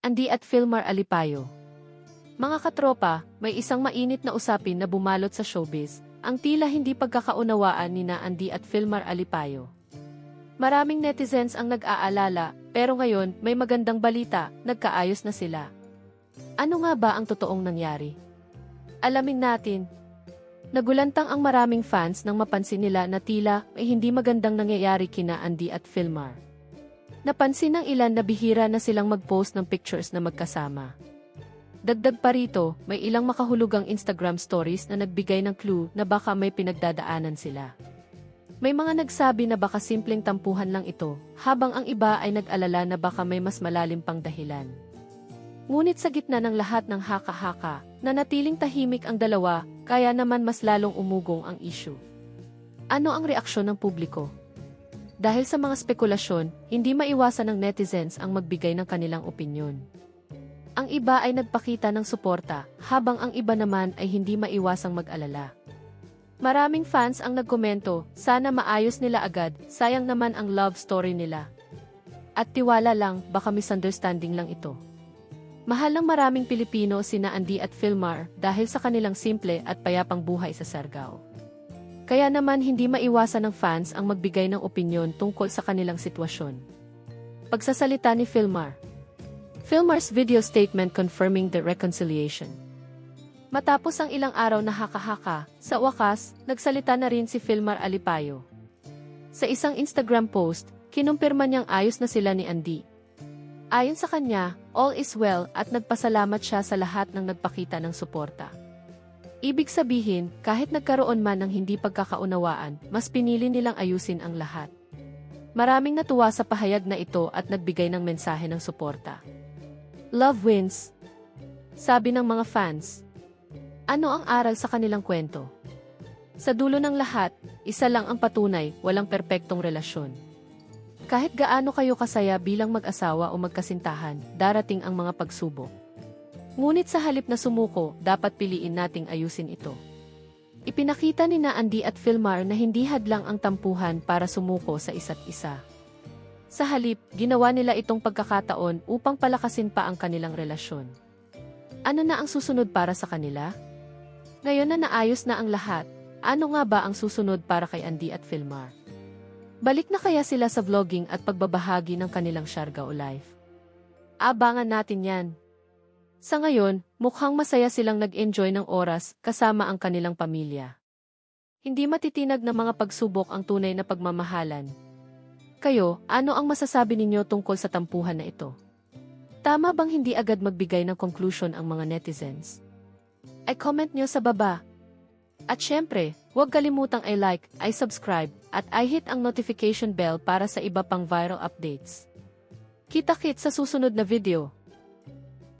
Andy at Filmar Alipayo. Mga katropa, may isang mainit na usapin na bumalot sa showbiz, ang tila hindi pagkakaunawaan ni na Andy at Filmar Alipayo. Maraming netizens ang nag-aalala, pero ngayon may magandang balita, nagkaayos na sila. Ano nga ba ang totoong nangyari? Alamin natin. Nagulantang ang maraming fans nang mapansin nila na tila may hindi magandang nangyayari kina Andy at Filmar. Napansin ng ilan na bihira na silang mag-post ng pictures na magkasama. Dagdag pa rito, may ilang makahulugang Instagram stories na nagbigay ng clue na baka may pinagdadaanan sila. May mga nagsabi na baka simpleng tampuhan lang ito, habang ang iba ay nag-alala na baka may mas malalim pang dahilan. Ngunit sa gitna ng lahat ng haka-haka, nanatiling tahimik ang dalawa, kaya naman mas lalong umugong ang issue. Ano ang reaksyon ng publiko? Dahil sa mga spekulasyon, hindi maiwasan ng netizens ang magbigay ng kanilang opinyon. Ang iba ay nagpakita ng suporta, habang ang iba naman ay hindi maiwasang mag-alala. Maraming fans ang nagkomento, sana maayos nila agad, sayang naman ang love story nila. At tiwala lang, baka misunderstanding lang ito. Mahal ng maraming Pilipino sina Andy at Filmar dahil sa kanilang simple at payapang buhay sa Sargao. Kaya naman hindi maiwasan ng fans ang magbigay ng opinyon tungkol sa kanilang sitwasyon. Pagsasalita ni Filmar Filmar's video statement confirming the reconciliation. Matapos ang ilang araw na haka-haka, sa wakas, nagsalita na rin si Filmar Alipayo. Sa isang Instagram post, kinumpirma niyang ayos na sila ni Andy. Ayon sa kanya, all is well at nagpasalamat siya sa lahat ng nagpakita ng suporta. Ibig sabihin, kahit nagkaroon man ng hindi pagkakaunawaan, mas pinili nilang ayusin ang lahat. Maraming natuwa sa pahayag na ito at nagbigay ng mensahe ng suporta. Love wins. Sabi ng mga fans. Ano ang aral sa kanilang kwento? Sa dulo ng lahat, isa lang ang patunay, walang perpektong relasyon. Kahit gaano kayo kasaya bilang mag-asawa o magkasintahan, darating ang mga pagsubok. Ngunit sa halip na sumuko, dapat piliin nating ayusin ito. Ipinakita ni na Andy at Filmar na hindi hadlang ang tampuhan para sumuko sa isa't isa. Sa halip, ginawa nila itong pagkakataon upang palakasin pa ang kanilang relasyon. Ano na ang susunod para sa kanila? Ngayon na naayos na ang lahat, ano nga ba ang susunod para kay Andy at Filmar? Balik na kaya sila sa vlogging at pagbabahagi ng kanilang Siargao life? Abangan natin yan. Sa ngayon, mukhang masaya silang nag-enjoy ng oras kasama ang kanilang pamilya. Hindi matitinag na mga pagsubok ang tunay na pagmamahalan. Kayo, ano ang masasabi ninyo tungkol sa tampuhan na ito? Tama bang hindi agad magbigay ng conclusion ang mga netizens? Ay comment nyo sa baba. At syempre, huwag kalimutang i-like, i-subscribe, at i-hit ang notification bell para sa iba pang viral updates. Kita-kit sa susunod na video.